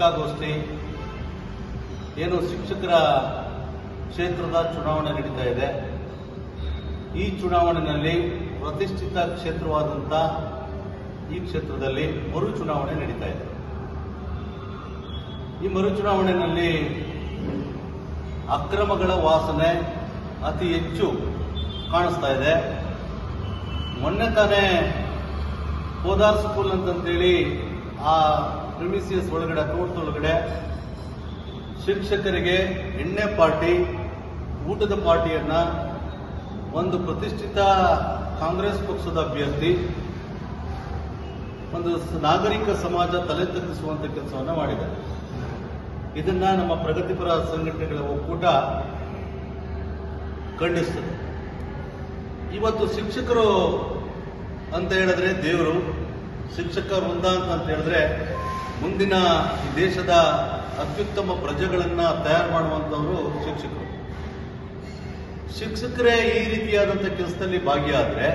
ಪತ್ರಿಕಾಗೋಷ್ಠಿ ಏನು ಶಿಕ್ಷಕರ ಕ್ಷೇತ್ರದ ಚುನಾವಣೆ ನಡೀತಾ ಇದೆ. ಈ ಚುನಾವಣೆಯಲ್ಲಿ ಪ್ರತಿಷ್ಠಿತ ಕ್ಷೇತ್ರವಾದಂಥ ಈ ಕ್ಷೇತ್ರದಲ್ಲಿ ಮರು ಚುನಾವಣೆ ನಡೀತಾ ಇದೆ. ಈ ಮರು ಚುನಾವಣೆಯಲ್ಲಿ ಅಕ್ರಮಗಳ ವಾಸನೆ ಅತಿ ಹೆಚ್ಚು ಕಾಣಿಸ್ತಾ ಇದೆ. ಮೊನ್ನೆ ತಾನೇ ಕೋದಾರ್ ಸ್ಕೂಲ್ ಅಂತಂತೇಳಿ ಆ ಪ್ರಿಮಿಸಿಯಸ್ ಒಳಗಡೆ ತೋಟದೊಳಗಡೆ ಶಿಕ್ಷಕರಿಗೆ ಎಣ್ಣೆ ಪಾರ್ಟಿ, ಊಟದ ಪಾರ್ಟಿಯನ್ನ ಒಂದು ಪ್ರತಿಷ್ಠಿತ ಕಾಂಗ್ರೆಸ್ ಪಕ್ಷದ ಅಭ್ಯರ್ಥಿ, ಒಂದು ನಾಗರಿಕ ಸಮಾಜ ತಲೆ ತಗ್ಗಿಸುವಂತ ಕೆಲಸವನ್ನು ಮಾಡಿದೆ ಇದನ್ನ ನಮ್ಮ ಪ್ರಗತಿಪರ ಸಂಘಟನೆಗಳ ಒಕ್ಕೂಟ ಖಂಡಿಸ್ತದೆ. ಇವತ್ತು ಶಿಕ್ಷಕರು ಅಂತ ಹೇಳಿದ್ರೆ ದೇವರು, ಶಿಕ್ಷಕ ವೃಂದ ಅಂತ ಹೇಳಿದ್ರೆ ಮುಂದಿನ ದೇಶದ ಅತ್ಯುತ್ತಮ ಪ್ರಜೆಗಳನ್ನ ತಯಾರು ಮಾಡುವಂತವರು ಶಿಕ್ಷಕರು. ಶಿಕ್ಷಕರೇ ಈ ರೀತಿಯಾದಂಥ ಕೆಲಸದಲ್ಲಿ ಭಾಗಿಯಾದ್ರೆ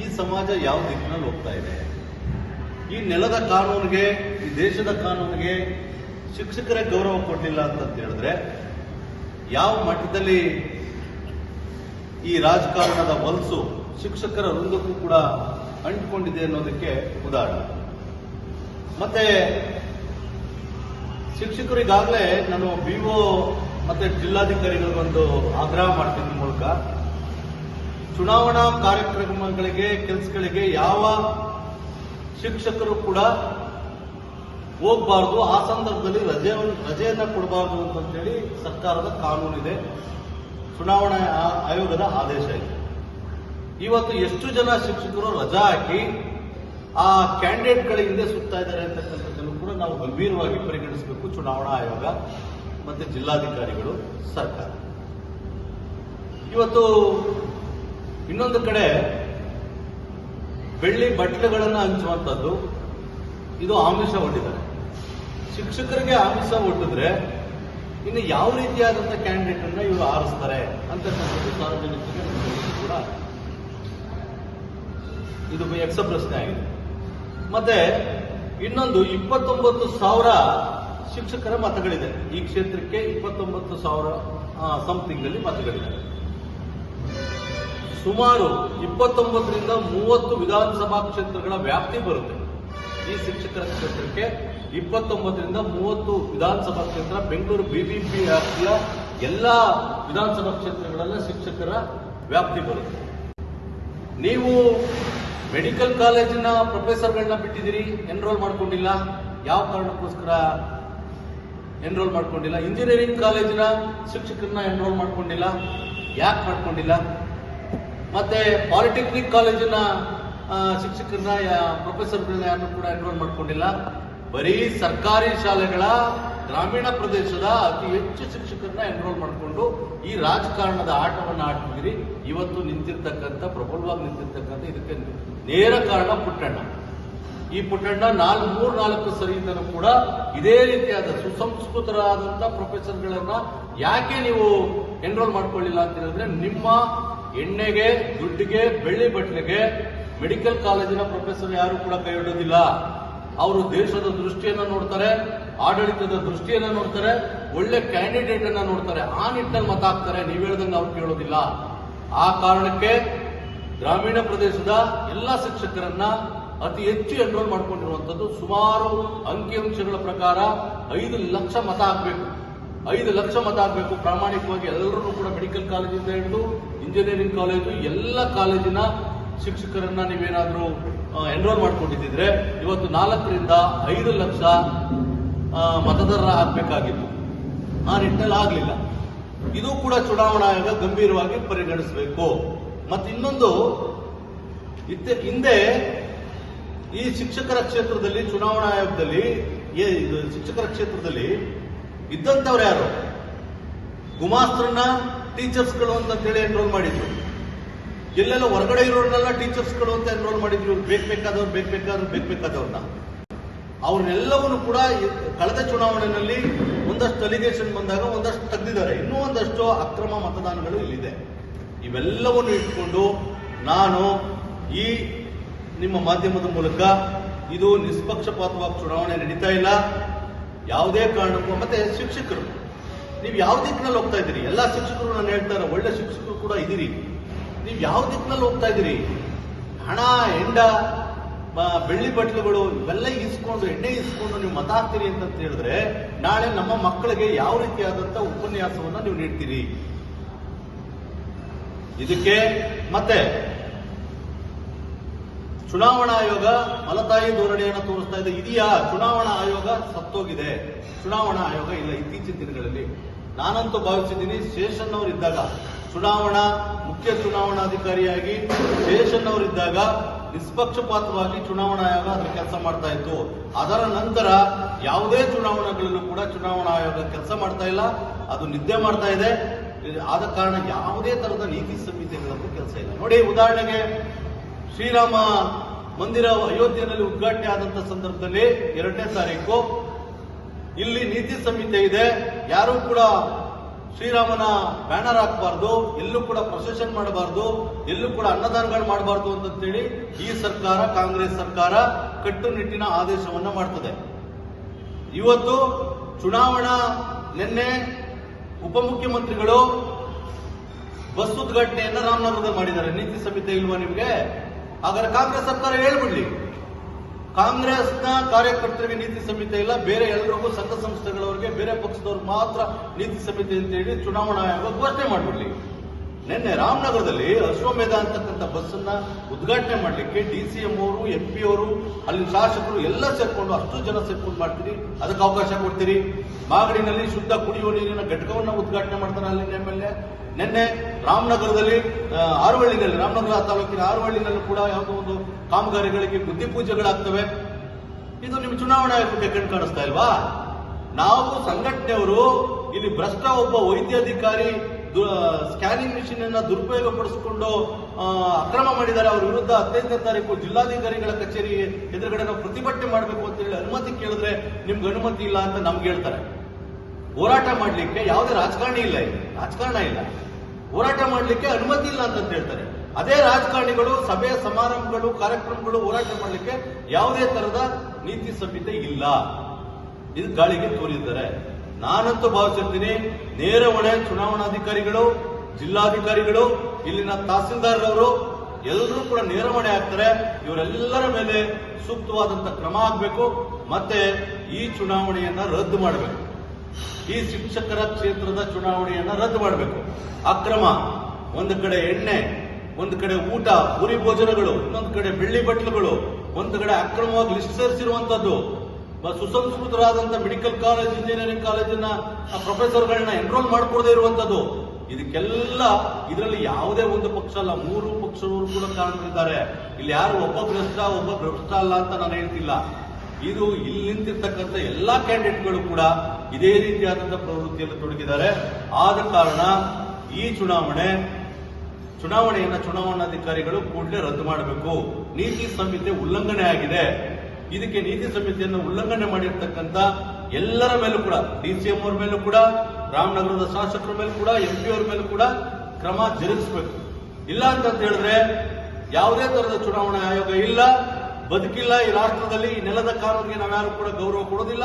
ಈ ಸಮಾಜ ಯಾವ ದಿಕ್ಕಿನಲ್ಲಿ ಹೋಗ್ತಾ ಇದೆ? ಈ ನೆಲದ ಕಾನೂನಿಗೆ, ಈ ದೇಶದ ಕಾನೂನಿಗೆ ಶಿಕ್ಷಕರೇ ಗೌರವ ಕೊಟ್ಟಿಲ್ಲ ಅಂತ ಹೇಳಿದ್ರೆ ಯಾವ ಮಟ್ಟದಲ್ಲಿ ಈ ರಾಜಕಾರಣದ ಹೊಲಸು ಶಿಕ್ಷಕರ ವೃಂದಕ್ಕೂ ಕೂಡ ಅಂಟಿಕೊಂಡಿದೆ ಅನ್ನೋದಕ್ಕೆ ಉದಾಹರಣೆ. ಮತ್ತೆ ಶಿಕ್ಷಕರಿಗಾಗಲೇ ನಾನು ಬಿ ಒ ಮತ್ತೆ ಜಿಲ್ಲಾಧಿಕಾರಿಗಳಿಗೊಂದು ಆಗ್ರಹ ಮಾಡ್ತೀನಿ ಮೂಲಕ. ಚುನಾವಣಾ ಕಾರ್ಯಕ್ರಮಗಳಿಗೆ, ಕೆಲಸಗಳಿಗೆ ಯಾವ ಶಿಕ್ಷಕರು ಕೂಡ ಹೋಗಬಾರ್ದು. ಆ ಸಂದರ್ಭದಲ್ಲಿ ರಜೆ, ರಜೆಯನ್ನು ಕೊಡಬಾರ್ದು ಅಂತೇಳಿ ಸರ್ಕಾರದ ಕಾನೂನಿದೆ. ಚುನಾವಣಾ ಆಯೋಗದ ಆದೇಶ ಇದೆ. ಇವತ್ತು ಎಷ್ಟು ಜನ ಶಿಕ್ಷಕರು ರಜಾ ಹಾಕಿ ಆ ಕ್ಯಾಂಡಿಡೇಟ್ಗಳ ಹಿಂದೆ ಸುತ್ತಾ ಇದ್ದಾರೆ ಅಂತಕ್ಕಂಥದ್ದನ್ನು ಕೂಡ ನಾವು ಗಂಭೀರವಾಗಿ ಪರಿಗಣಿಸಬೇಕು. ಚುನಾವಣಾ ಆಯೋಗ ಮತ್ತೆ ಜಿಲ್ಲಾಧಿಕಾರಿಗಳು, ಸರ್ಕಾರ. ಇವತ್ತು ಇನ್ನೊಂದು ಕಡೆ ಬೆಳ್ಳಿ ಬಟ್ಲುಗಳನ್ನು ಹಂಚುವಂಥದ್ದು ಇದು ಆಮಿಷ ಒಡ್ಡಿದ್ದಾರೆ ಶಿಕ್ಷಕರಿಗೆ ಆಮಿಷ ಒಡ್ಡಿದ್ರೆ ಇನ್ನು ಯಾವ ರೀತಿಯಾದಂಥ ಕ್ಯಾಂಡಿಡೇಟ್ ಅನ್ನ ಇವರು ಆರಿಸ್ತಾರೆ ಅಂತಕ್ಕಂಥದ್ದು ಸಾರ್ವಜನಿಕರಿಗೆ ಕೂಡ. ಇದು ಎಕ್ಸ ಪ್ರಶ್ನೆ ಆಗಿದೆ. ಮತ್ತೆ ಇನ್ನೊಂದು ಇಪ್ಪತ್ತೊಂಬತ್ತು ಸಾವಿರ ಶಿಕ್ಷಕರ ಮತಗಳಿದೆ. ಈ ಕ್ಷೇತ್ರಕ್ಕೆ ಇಪ್ಪತ್ತೊಂಬತ್ತು ಸಾವಿರ ಸಮಥಿಂಗ್ ಅಲ್ಲಿ ಮತಗಳಿದೆ. ಸುಮಾರು ಇಪ್ಪತ್ತೊಂಬತ್ತರಿಂದ ಮೂವತ್ತು ವಿಧಾನಸಭಾ ಕ್ಷೇತ್ರಗಳ ವ್ಯಾಪ್ತಿ ಬರುತ್ತೆ. ಈ ಶಿಕ್ಷಕರ ಕ್ಷೇತ್ರಕ್ಕೆ ಇಪ್ಪತ್ತೊಂಬತ್ತರಿಂದ ಮೂವತ್ತು ವಿಧಾನಸಭಾ ಕ್ಷೇತ್ರ, ಬೆಂಗಳೂರು ಬಿಬಿಪಿ ವ್ಯಾಪ್ತಿಯ ಎಲ್ಲ ವಿಧಾನಸಭಾ ಕ್ಷೇತ್ರಗಳಲ್ಲ ಶಿಕ್ಷಕರ ವ್ಯಾಪ್ತಿ ಬರುತ್ತೆ. ನೀವು ಮೆಡಿಕಲ್ ಕಾಲೇಜಿನ ಪ್ರೊಫೆಸರ್ಗಳನ್ನ ಬಿಟ್ಟಿದ್ದೀರಿ ಎನ್ರೋಲ್ ಮಾಡ್ಕೊಂಡಿಲ್ಲ. ಯಾವ ಕಾರಣಕ್ಕೋಸ್ಕರ ಎನ್ರೋಲ್ ಮಾಡ್ಕೊಂಡಿಲ್ಲ? ಇಂಜಿನಿಯರಿಂಗ್ ಕಾಲೇಜಿನ ಶಿಕ್ಷಕರನ್ನ ಎನ್ರೋಲ್ ಮಾಡ್ಕೊಂಡಿಲ್ಲ. ಯಾಕೆ ಮಾಡ್ಕೊಂಡಿಲ್ಲ? ಮತ್ತೆ ಪಾಲಿಟೆಕ್ನಿಕ್ ಕಾಲೇಜಿನ ಶಿಕ್ಷಕರನ್ನ ಪ್ರೊಫೆಸರ್ಗಳನ್ನ ಯಾರನ್ನು ಕೂಡ ಎನ್ರೋಲ್ ಮಾಡ್ಕೊಂಡಿಲ್ಲ. ಬರೀ ಸರ್ಕಾರಿ ಶಾಲೆಗಳ ಗ್ರಾಮೀಣ ಪ್ರದೇಶದ ಅತಿ ಹೆಚ್ಚು ಶಿಕ್ಷಕರನ್ನ ಎನ್ರೋಲ್ ಮಾಡಿಕೊಂಡು ಈ ರಾಜಕಾರಣದ ಆಟವನ್ನು ಆಡ್ತಿದ್ದೀರಿ. ಇವತ್ತು ನಿಂತಿರ್ತಕ್ಕಂಥ, ಪ್ರಬಲವಾಗಿ ನಿಂತಿರ್ತಕ್ಕಂಥ ಇದಕ್ಕೆ ನೇರ ಕಾರಣ ಪುಟ್ಟಣ್ಣ. ಈ ಪುಟ್ಟಣ್ಣ ನಾಲ್ಕು, ಮೂರು, ನಾಲ್ಕು ಸರಿಯಿಂದನೂ ಕೂಡ ಇದೇ ರೀತಿಯಾದ ಸುಸಂಸ್ಕೃತರಾದಂಥ ಪ್ರೊಫೆಸರ್ಗಳನ್ನ ಯಾಕೆ ನೀವು ಎನ್ರೋಲ್ ಮಾಡ್ಕೊಳ್ಳಿಲ್ಲ ಅಂತ ಹೇಳಿದ್ರೆ ನಿಮ್ಮ ಎಣ್ಣೆಗೆ, ದುಡ್ಡಿಗೆ, ಬೆಳ್ಳಿ ಬಟ್ಲಿಗೆ ಮೆಡಿಕಲ್ ಕಾಲೇಜಿನ ಪ್ರೊಫೆಸರ್ ಯಾರು ಕೂಡ ಕೈ ಇಡೋದಿಲ್ಲ ಅವರು ದೇಶದ ದೃಷ್ಟಿಯನ್ನ ನೋಡ್ತಾರೆ, ಆಡಳಿತದ ದೃಷ್ಟಿಯನ್ನ ನೋಡ್ತಾರೆ, ಒಳ್ಳೆ ಕ್ಯಾಂಡಿಡೇಟ್ ಅನ್ನ ನೋಡ್ತಾರೆ. ಆ ನಿಟ್ಟಿನಲ್ಲಿ ಮತ ಹಾಕ್ತಾರೆ ನೀವು ಹೇಳ್ದಂಗೆ ಅವ್ರು ಕೇಳೋದಿಲ್ಲ. ಆ ಕಾರಣಕ್ಕೆ ಗ್ರಾಮೀಣ ಪ್ರದೇಶದ ಎಲ್ಲ ಶಿಕ್ಷಕರನ್ನ ಅತಿ ಹೆಚ್ಚು ಎನ್ರೋಲ್ ಮಾಡ್ಕೊಂಡಿರುವಂತದ್ದು ಸುಮಾರು ಅಂಕಿಅಂಶಗಳ ಪ್ರಕಾರ ಐದು ಲಕ್ಷ ಮತ ಹಾಕಬೇಕು. ಐದು ಲಕ್ಷ ಮತ ಹಾಕಬೇಕು. ಪ್ರಾಮಾಣಿಕವಾಗಿ ಎಲ್ಲರೂ ಕೂಡ ಮೆಡಿಕಲ್ ಕಾಲೇಜಿಂದ ಹಿಡಿದು ಇಂಜಿನಿಯರಿಂಗ್ ಕಾಲೇಜು ಎಲ್ಲ ಕಾಲೇಜಿನ ಶಿಕ್ಷಕರನ್ನ ನೀವೇನಾದರೂ ಎನ್ರೋಲ್ ಮಾಡ್ಕೊಂಡಿದ್ದಿದ್ರೆ ಇವತ್ತು ನಾಲ್ಕರಿಂದ ಐದು ಲಕ್ಷ ಮತದಾರರ ಆಗ್ಬೇಕಾಗಿತ್ತು. ಆ ನಿಟ್ಟಿನಲ್ಲಿ ಆಗಲಿಲ್ಲ. ಇದು ಕೂಡ ಚುನಾವಣಾ ಆಯೋಗ ಗಂಭೀರವಾಗಿ ಪರಿಗಣಿಸಬೇಕು. ಮತ್ತು ಇನ್ನೊಂದು ಹಿಂದೆ ಈ ಶಿಕ್ಷಕರ ಕ್ಷೇತ್ರದಲ್ಲಿ, ಚುನಾವಣಾ ಆಯೋಗದಲ್ಲಿ ಶಿಕ್ಷಕರ ಕ್ಷೇತ್ರದಲ್ಲಿ ಇದ್ದಂಥವ್ರು ಯಾರು? ಗುಮಾಸ್ತರನ್ನ ಟೀಚರ್ಸ್ಗಳು ಅಂತ ಹೇಳಿ ಎನ್ರೋಲ್ ಮಾಡಿದ್ರು. ಎಲ್ಲೆಲ್ಲ ಹೊರಗಡೆ ಇರೋರ್ನೆಲ್ಲ ಟೀಚರ್ಸ್ಗಳು ಅಂತ ಎನ್ರೋಲ್ ಮಾಡಿದ್ರು. ಬೇಕು ಬೇಕಾದವ್ರು ಬೇಕು ಬೇಕಾದ್ರು ಬೇಕು ಬೇಕಾದವ್ರನ್ನ. ಅವ್ರನ್ನೆಲ್ಲವನ್ನು ಕೂಡ ಕಳೆದ ಚುನಾವಣೆಯಲ್ಲಿ ಒಂದಷ್ಟು ಅಲಿಗೇಷನ್ ಬಂದಾಗ ಒಂದಷ್ಟು ತೆಗೆದಿದ್ದಾರೆ. ಇನ್ನೂ ಒಂದಷ್ಟು ಅಕ್ರಮ ಮತದಾನಗಳು ಇಲ್ಲಿದೆ. ಇವೆಲ್ಲವನ್ನು ಇಟ್ಕೊಂಡು ನಾನು ಈ ನಿಮ್ಮ ಮಾಧ್ಯಮದ ಮೂಲಕ ಇದು ನಿಷ್ಪಕ್ಷಪಾತವಾಗಿ ಚುನಾವಣೆ ನಡೀತಾ ಇಲ್ಲ. ಯಾವುದೇ ಕಾರಣಕ್ಕೂ ಮತ್ತೆ ಶಿಕ್ಷಕರು, ನೀವು ಯಾವ ದಿಕ್ಕಿನಲ್ಲಿ ಹೋಗ್ತಾ ಇದ್ದೀರಿ? ಎಲ್ಲ ಶಿಕ್ಷಕರು ನಾನು ಹೇಳ್ತಾರೆ ಒಳ್ಳೆ ಶಿಕ್ಷಕರು ಕೂಡ ಇದ್ದೀರಿ. ನೀವು ಯಾವ ದಿಕ್ಕಿನಲ್ಲಿ ಹೋಗ್ತಾ ಇದ್ದೀರಿ? ಹಣ, ಹೆಂಡ ಬೆಳ್ಳಿ ಬಟ್ಲುಗಳು, ಇವೆಲ್ಲ ಇಸ್ಕೊಂಡು ಎಣ್ಣೆ ಇಸ್ಕೊಂಡು ನೀವು ಮತ ಹಾಕ್ತೀರಿ ಅಂತ ಹೇಳಿದ್ರೆ ನಾಳೆ ನಮ್ಮ ಮಕ್ಕಳಿಗೆ ಯಾವ ರೀತಿಯಾದಂತ ಉಪನ್ಯಾಸವನ್ನ ನೀವು ನೀಡ್ತೀರಿ? ಇದಕ್ಕೆ ಮತ್ತೆ ಚುನಾವಣಾ ಆಯೋಗ ಮಲತಾಯಿ ಧೋರಣೆಯನ್ನು ತೋರಿಸ್ತಾ ಇದೆ. ಇದೆಯಾ? ಚುನಾವಣಾ ಆಯೋಗ ಸತ್ತೋಗಿದೆ. ಚುನಾವಣಾ ಆಯೋಗ ಇಲ್ಲ, ಇತ್ತೀಚಿನ ದಿನಗಳಲ್ಲಿ. ನಾನಂತೂ ಭಾವಿಸಿದ್ದೀನಿ ಶೇಷನ್ ಅವರಿದ್ದಾಗ ಚುನಾವಣಾ, ಮುಖ್ಯ ಚುನಾವಣಾಧಿಕಾರಿಯಾಗಿ ಶೇಷನ್ ಅವರಿದ್ದಾಗ ನಿಷ್ಪಕ್ಷಪಾತವಾಗಿ ಚುನಾವಣಾ ಆಯೋಗ ಅದರ ಕೆಲಸ ಮಾಡ್ತಾ ಇತ್ತು. ಅದರ ನಂತರ ಯಾವುದೇ ಚುನಾವಣೆಗಳಲ್ಲೂ ಕೂಡ ಚುನಾವಣಾ ಆಯೋಗ ಕೆಲಸ ಮಾಡ್ತಾ ಇಲ್ಲ. ಅದು ನಿದ್ದೆ ಮಾಡ್ತಾ ಇದೆ. ಆದ ಕಾರಣ ಯಾವುದೇ ತರಹದ ನೀತಿ ಸಂಹಿತೆಗಳಲ್ಲೂ ಕೆಲಸ ಇಲ್ಲ. ನೋಡಿ, ಉದಾಹರಣೆಗೆ ಶ್ರೀರಾಮ ಮಂದಿರ ಅಯೋಧ್ಯೆಯಲ್ಲಿ ಉದ್ಘಾಟನೆ ಆದಂತ ಸಂದರ್ಭದಲ್ಲಿ ಎರಡನೇ ತಾರೀಕು. ಇಲ್ಲಿ ನೀತಿ ಸಂಹಿತೆ ಇದೆ. ಯಾರೂ ಕೂಡ ಶ್ರೀರಾಮನ ಬ್ಯಾನರ್ ಹಾಕಬಾರ್ದು ಎಲ್ಲೂ ಕೂಡ ಪ್ರೊಸೆಷನ್ ಮಾಡಬಾರ್ದು ಎಲ್ಲೂ ಕೂಡ ಅನ್ನದಾನಗಳು ಮಾಡಬಾರ್ದು ಅಂತಂತೇಳಿ ಈ ಸರ್ಕಾರ, ಕಾಂಗ್ರೆಸ್ ಸರ್ಕಾರ ಕಟ್ಟುನಿಟ್ಟಿನ ಆದೇಶವನ್ನ ಮಾಡ್ತದೆ. ಇವತ್ತು ಚುನಾವಣಾ ನಿನ್ನೆ ಉಪಮುಖ್ಯಮಂತ್ರಿಗಳು ಬಸ್ ಉದ್ಘಾಟನೆಯನ್ನ ರಾಮನಗರದಲ್ಲಿ ಮಾಡಿದ್ದಾರೆ. ನೀತಿ ಸಂಹಿತೆ ಇಲ್ವಾ ನಿಮಗೆ? ಹಾಗಾದ್ರೆ ಕಾಂಗ್ರೆಸ್ ಸರ್ಕಾರ ಹೇಳ್ಬಿಡ್ಲಿ. ಕಾಂಗ್ರೆಸ್ನ ಕಾರ್ಯಕರ್ತರಿಗೆ ನೀತಿ ಸಂಹಿತೆ ಇಲ್ಲ, ಬೇರೆ ಎಲ್ಲರಿಗೂ ಸಂಘ ಸಂಸ್ಥೆಗಳವರಿಗೆ, ಬೇರೆ ಪಕ್ಷದವ್ರಿಗೆ ಮಾತ್ರ ನೀತಿ ಸಂಹಿತೆ ಅಂತ ಹೇಳಿ ಚುನಾವಣಾ ಆಯೋಗ ಘೋಷಣೆ ಮಾಡಿಬಿಡ್ಲಿ. ನಿನ್ನೆ ರಾಮನಗರದಲ್ಲಿ ಅಶ್ವಮೇಧ ಅಂತಕ್ಕಂಥ ಬಸ್ ಅನ್ನ ಉದ್ಘಾಟನೆ ಮಾಡಲಿಕ್ಕೆ ಡಿ ಸಿ ಎಂ ಅವರು, ಎಂ ಪಿ ಅವರು, ಅಲ್ಲಿ ಶಾಸಕರು ಎಲ್ಲ ಸೇರ್ಕೊಂಡು ಅಷ್ಟು ಜನ ಸೇರ್ಕೊಂಡು ಮಾಡ್ತೀರಿ, ಅದಕ್ಕೆ ಅವಕಾಶ ಕೊಡ್ತೀರಿ. ಮಾಗಡಿನಲ್ಲಿ ಶುದ್ಧ ಕುಡಿಯುವ ನೀರಿನ ಘಟಕವನ್ನು ಉದ್ಘಾಟನೆ ಮಾಡ್ತಾರೆ ಅಲ್ಲಿನ ಎಂ ಎಲ್ ಎ. ನಿನ್ನೆ ರಾಮನಗರದಲ್ಲಿ ಆರುವಳ್ಳಿನಲ್ಲಿ, ರಾಮನಗರ ತಾಲೂಕಿನ ಆರುವಳ್ಳಿನಲ್ಲೂ ಕೂಡ ಯಾವುದೋ ಒಂದು ಕಾಮಗಾರಿಗಳಿಗೆ ಬುದ್ಧಿ ಪೂಜೆಗಳಾಗ್ತವೆ. ಇದು ನಿಮ್ಮ ಚುನಾವಣಾ ಆಯೋಗಕ್ಕೆ ಕಣ್ ಕಾಣಿಸ್ತಾ ಇಲ್ವಾ? ನಾವು ಸಂಘಟನೆಯವರು, ಇಲ್ಲಿ ಭ್ರಷ್ಟ ಒಬ್ಬ ವೈದ್ಯಾಧಿಕಾರಿ ಸ್ಕ್ಯಾನಿಂಗ್ ಮಿಷಿನ್ ಅನ್ನ ದುರುಪಯೋಗ ಪಡಿಸಿಕೊಂಡು ಅಕ್ರಮ ಮಾಡಿದ್ದಾರೆ. ಅವ್ರ ವಿರುದ್ಧ ಹದಿನೈದನೇ ತಾರೀಕು ಜಿಲ್ಲಾಧಿಕಾರಿಗಳ ಕಚೇರಿ ಎದುರುಗಡೆ ನಾವು ಪ್ರತಿಭಟನೆ ಮಾಡಬೇಕು ಅಂತ ಹೇಳಿ ಅನುಮತಿ ಕೇಳಿದ್ರೆ ನಿಮ್ಗೆ ಅನುಮತಿ ಇಲ್ಲ ಅಂತ ನಮ್ಗೆ ಹೇಳ್ತಾರೆ. ಹೋರಾಟ ಮಾಡಲಿಕ್ಕೆ ಯಾವುದೇ ರಾಜಕಾರಣಿ ಇಲ್ಲ ಇಲ್ಲಿ. ರಾಜಕಾರಣ ಇಲ್ಲ. ಹೋರಾಟ ಮಾಡಲಿಕ್ಕೆ ಅನುಮತಿ ಇಲ್ಲ ಅಂತ ಹೇಳ್ತಾರೆ. ಅದೇ ರಾಜಕಾರಣಿಗಳು, ಸಭೆ ಸಮಾರಂಭಗಳು, ಕಾರ್ಯಕ್ರಮಗಳು ಹೋರಾಟ ಮಾಡಲಿಕ್ಕೆ ಯಾವುದೇ ತರದ ನೀತಿ ಸಂಹಿತೆ ಇಲ್ಲ. ಇದು ಗಾಳಿಗೆ ತೋರಿದ್ದಾರೆ. ನಾನಂತೂ ಭಾವಿಸುತ್ತೀನಿ, ನೇರ ಹೊಣೆ ಚುನಾವಣಾಧಿಕಾರಿಗಳು, ಜಿಲ್ಲಾಧಿಕಾರಿಗಳು, ಇಲ್ಲಿನ ತಹಸೀಲ್ದಾರರವರು, ಎಲ್ಲರೂ ಕೂಡ ನೇರ ಹೊಣೆ ಆಗ್ತಾರೆ. ಇವರೆಲ್ಲರ ಮೇಲೆ ಸೂಕ್ತವಾದಂತ ಕ್ರಮ ಆಗಬೇಕು. ಮತ್ತೆ ಈ ಚುನಾವಣೆಯನ್ನ ರದ್ದು ಮಾಡಬೇಕು. ಈ ಶಿಕ್ಷಕರ ಕ್ಷೇತ್ರದ ಚುನಾವಣೆಯನ್ನು ರದ್ದು ಮಾಡಬೇಕು. ಅಕ್ರಮ, ಒಂದು ಕಡೆ ಎಣ್ಣೆ, ಒಂದು ಕಡೆ ಊಟ, ಉರಿ ಭೋಜನಗಳು, ಇನ್ನೊಂದು ಕಡೆ ಬೆಳ್ಳಿ ಬಟ್ಲುಗಳು, ಒಂದು ಕಡೆ ಅಕ್ರಮವಾಗಿ ಲಿಸ್ಟ್ ಸೇರಿಸಿರುವಂತದ್ದು. ಸುಸಂಸ್ಕೃತರಾದಂತ ಮೆಡಿಕಲ್ ಕಾಲೇಜ್ ಇಂಜಿನಿಯರಿಂಗ್ ಕಾಲೇಜಿನ ಪ್ರೊಫೆಸರ್ಗಳನ್ನ ಎನ್ರೋಲ್ ಮಾಡಿಕೊಡದೇ ಇರುವಂತದ್ದು. ಇದಕ್ಕೆಲ್ಲ ಇದರಲ್ಲಿ ಯಾವುದೇ ಒಂದು ಪಕ್ಷ ಅಲ್ಲ, ಮೂರು ಪಕ್ಷದವರು ಕೂಡ ಕಾರಣರಿದ್ದಾರೆ ಇಲ್ಲಿ ಯಾರು ಒಬ್ಬ ಭ್ರಷ್ಟ ಒಬ್ಬ ಭ್ರಷ್ಟ ಅಲ್ಲ ಅಂತ ನಾನು ಹೇಳ್ತಿಲ್ಲ. ಇದು ಇಲ್ಲಿ ನಿಂತಿರ್ತಕ್ಕಂಥ ಎಲ್ಲಾ ಕ್ಯಾಂಡಿಡೇಟ್ಗಳು ಕೂಡ ಇದೇ ರೀತಿಯಾದಂತಹ ಪ್ರವೃತ್ತಿಯಲ್ಲಿ ತೊಡಗಿದ್ದಾರೆ. ಆದ ಕಾರಣ ಈ ಚುನಾವಣೆ, ಚುನಾವಣೆಯನ್ನ ಚುನಾವಣಾಧಿಕಾರಿಗಳು ಕೂಡಲೇ ರದ್ದು ಮಾಡಬೇಕು. ನೀತಿ ಸಂಹಿತೆ ಉಲ್ಲಂಘನೆ ಆಗಿದೆ. ಇದಕ್ಕೆ ನೀತಿ ಸಂಹಿತೆಯನ್ನು ಉಲ್ಲಂಘನೆ ಮಾಡಿರ್ತಕ್ಕಂಥ ಎಲ್ಲರ ಮೇಲೂ ಕೂಡ, ಡಿ ಸಿ ಎಂ ಅವ್ರ ಮೇಲೂ ಕೂಡ, ರಾಮನಗರದ ಶಾಸಕರ ಮೇಲೂ ಕೂಡ, ಎಂ ಪಿ ಅವ್ರ ಮೇಲೂ ಕೂಡ ಕ್ರಮ ಜರುಗಿಸಬೇಕು. ಇಲ್ಲ ಅಂತ ಹೇಳಿದ್ರೆ ಯಾವುದೇ ತರಹದ ಚುನಾವಣಾ ಆಯೋಗ ಇಲ್ಲ. ಬದುಕಿಲ್ಲ. ಈ ರಾಷ್ಟ್ರದಲ್ಲಿ ಈ ನೆಲದ ಕಾನೂನಿಗೆ ನಾವ್ಯಾರು ಕೂಡ ಗೌರವ ಕೊಡೋದಿಲ್ಲ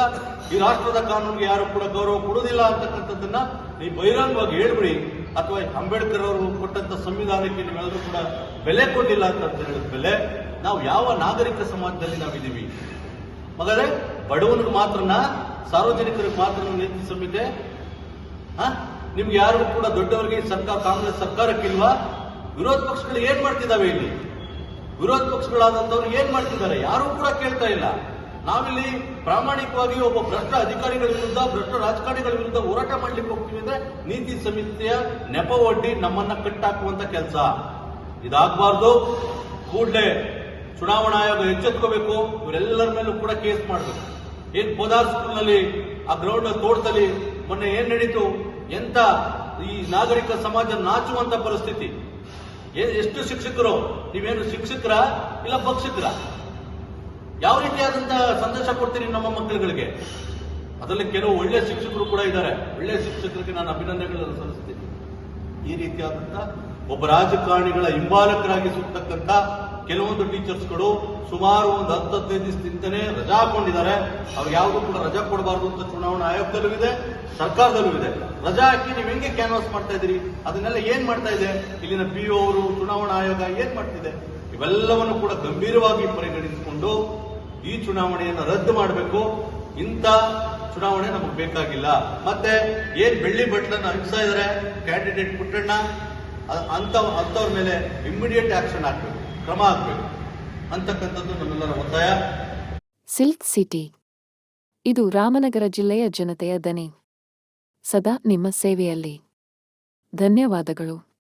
ಈ ರಾಷ್ಟ್ರದ ಕಾನೂನಿಗೆ ಯಾರು ಕೂಡ ಗೌರವ ಕೊಡೋದಿಲ್ಲ ಅಂತಕ್ಕಂಥದ್ದನ್ನ ನೀವು ಬಹಿರಂಗವಾಗಿ ಹೇಳ್ಬಿಡಿ. ಅಥವಾ ಅಂಬೇಡ್ಕರ್ ಅವರು ಕೊಟ್ಟಂತ ಸಂವಿಧಾನಕ್ಕೆ ನೀವೆಲ್ಲರೂ ಕೂಡ ಬೆಲೆ ಕೊಟ್ಟಿಲ್ಲ ಅಂತ ಹೇಳಿದ ಬೆಲೆ ನಾವು ಯಾವ ನಾಗರಿಕ ಸಮಾಜದಲ್ಲಿ ನಾವಿದ್ದೀವಿ? ಮಗರೇ ಬಡವನಿಗೆ ಮಾತ್ರನ? ಸಾರ್ವಜನಿಕರಿಗೆ ಮಾತ್ರ ನೀತಿ ಸಂಹಿತೆ? ನಿಮ್ಗೆ ಯಾರಿಗೂ ಕೂಡ ದೊಡ್ಡವರಿಗೆ ಸರ್ಕಾರ, ಕಾಂಗ್ರೆಸ್ ಸರ್ಕಾರಕ್ಕಿಲ್ವಾ? ವಿರೋಧ ಪಕ್ಷಗಳು ಏನ್ ಮಾಡ್ತಿದ್ದಾವೆ ಇಲ್ಲಿ? ವಿರೋಧ ಪಕ್ಷಗಳಾದಂತವ್ರು ಏನ್ ಮಾಡ್ತಿದ್ದಾರೆ? ಯಾರು ಕೂಡ ಕೇಳ್ತಾ ಇಲ್ಲ. ನಾವಿಲ್ಲಿ ಪ್ರಾಮಾಣಿಕವಾಗಿ ಒಬ್ಬ ಭ್ರಷ್ಟ ಅಧಿಕಾರಿಗಳ ವಿರುದ್ಧ, ಭ್ರಷ್ಟ ರಾಜಕಾರಣಿಗಳ ವಿರುದ್ಧ ಹೋರಾಟ ಮಾಡ್ಲಿಕ್ಕೆ ಹೋಗ್ತೀವಿ ಅಂದ್ರೆ ನೀತಿ ಸಮಿತಿಯ ನೆಪ ಒಡ್ಡಿ ನಮ್ಮನ್ನ ಕಟ್ಟಾಕುವಂತ ಕೆಲಸ. ಇದಾಗಬಾರ್ದು. ಕೂಡಲೇ ಚುನಾವಣಾ ಆಯೋಗ ಎಚ್ಚೆತ್ಕೋಬೇಕು. ಇವರೆಲ್ಲರ ಮೇಲೂ ಕೂಡ ಕೇಸ್ ಮಾಡಬೇಕು. ಏನ್ ಪೋದಾರ್ ಸ್ಕೂಲ್ನಲ್ಲಿ, ಆ ಗ್ರೌಂಡ್ ತೋಟದಲ್ಲಿ ಮೊನ್ನೆ ಏನ್ ನಡೀತು? ಎಂತ ಈ ನಾಗರಿಕ ಸಮಾಜ ನಾಚುವಂತ ಪರಿಸ್ಥಿತಿ? ಎಷ್ಟು ಶಿಕ್ಷಕರು? ನೀವೇನು ಶಿಕ್ಷಕರ ಇಲ್ಲ ಭಕ್ಷಕರ ಯಾವ ರೀತಿಯಾದಂತಹ ಸಂದೇಶ ಕೊಡ್ತೀರಿ ನಮ್ಮ ಮಕ್ಕಳುಗಳಿಗೆ? ಅದರಲ್ಲಿ ಕೆಲವು ಒಳ್ಳೆ ಶಿಕ್ಷಕರು ಕೂಡ ಇದ್ದಾರೆ. ಒಳ್ಳೆ ಶಿಕ್ಷಕರಿಗೆ ನಾನು ಅಭಿನಂದನೆಗಳನ್ನು ಸಲ್ಲಿಸ್ತೀನಿ ಈ ರೀತಿಯಾದಂತಹ ಒಬ್ಬ ರಾಜಕಾರಣಿಗಳ ಹಿಂಬಾಲಕರಾಗಿ ಸುತ್ತಕ್ಕಂತ ಕೆಲವೊಂದು ಟೀಚರ್ಸ್ಗಳು ಸುಮಾರು ಒಂದು ಹತ್ತು ಹದಿನೈದು ದಿವಸದಿಂದನೇ ರಜಾ ಹಾಕೊಂಡಿದ್ದಾರೆ. ಅವ್ರು ಯಾವುದು ಕೂಡ ರಜಾ ಕೊಡಬಾರ್ದು ಅಂತ ಚುನಾವಣಾ ಆಯೋಗದಲ್ಲೂ ಇದೆ, ಸರ್ಕಾರದಲ್ಲೂ ಇದೆ. ರಜಾ ಹಾಕಿ ನೀವು ಹೆಂಗೆ ಕ್ಯಾನ್ವಾಸ್ ಮಾಡ್ತಾ ಇದ್ದೀರಿ? ಅದನ್ನೆಲ್ಲ ಏನ್ ಮಾಡ್ತಾ ಇದೆ? ಇಲ್ಲಿನ ಪಿ ಅವರು, ಚುನಾವಣಾ ಆಯೋಗ ಏನ್ ಮಾಡ್ತಿದೆ? ಇವೆಲ್ಲವನ್ನು ಕೂಡ ಗಂಭೀರವಾಗಿ ಪರಿಗಣಿಸಿಕೊಂಡು ಈ ಚುನಾವಣೆಯನ್ನು ರದ್ದು ಮಾಡಬೇಕು. ಇಂಥ ಚುನಾವಣೆ ನಮಗೆ ಬೇಕಾಗಿಲ್ಲ. ಮತ್ತೆ ಏನ್ ಬೆಳ್ಳಿ ಬಟ್ಲನ್ನು ಹಂಚ್ತಾ ಇದಾರೆ ಕ್ಯಾಂಡಿಡೇಟ್ ಪುಟ್ಟಣ್ಣ ಅಂತ ಅಂತವ್ರ ಮೇಲೆ ಇಮ್ಮಿಡಿಯೇಟ್ ಆಕ್ಷನ್ ಆಗ್ಬೇಕು ಕ್ರಮ ಆಗಬೇಕು. ಅಂತಕ್ಕಂಥದ್ದು ನಮ್ಮೆಲ್ಲರ ಒತ್ತಾಯ. Silk city. ಇದು ರಾಮನಗರ ಜಿಲ್ಲೆಯ ಜನತೆಯ ದನಿ. ಸದಾ ನಿಮ್ಮ ಸೇವೆಯಲ್ಲಿ. ಧನ್ಯವಾದಗಳು.